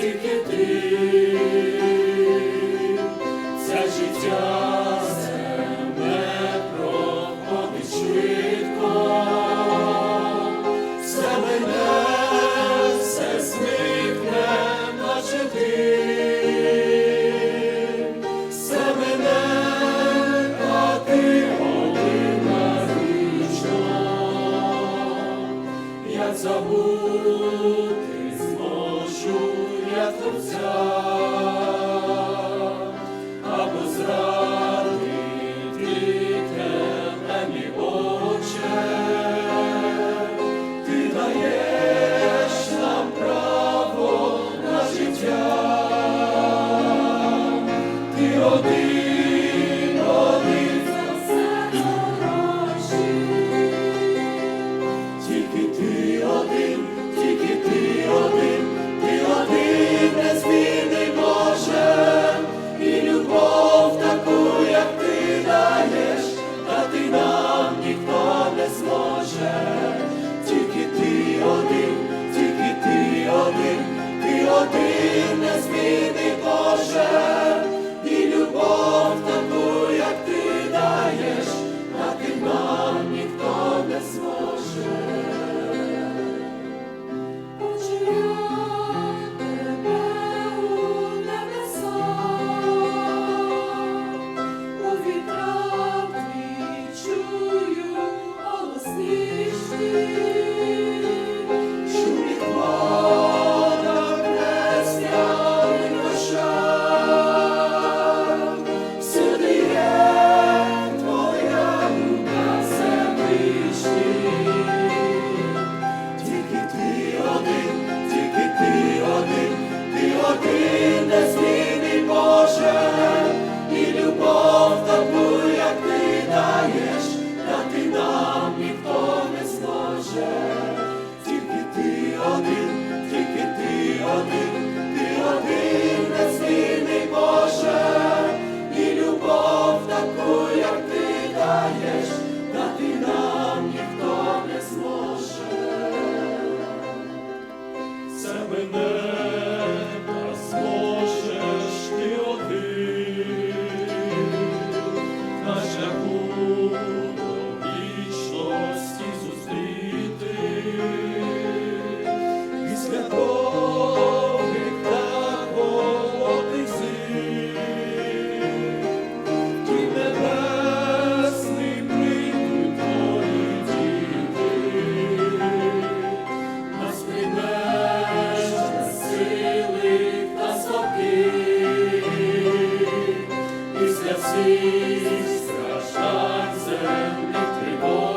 тільки ти. Це життя Отця. Спаси, страшна землі тривог.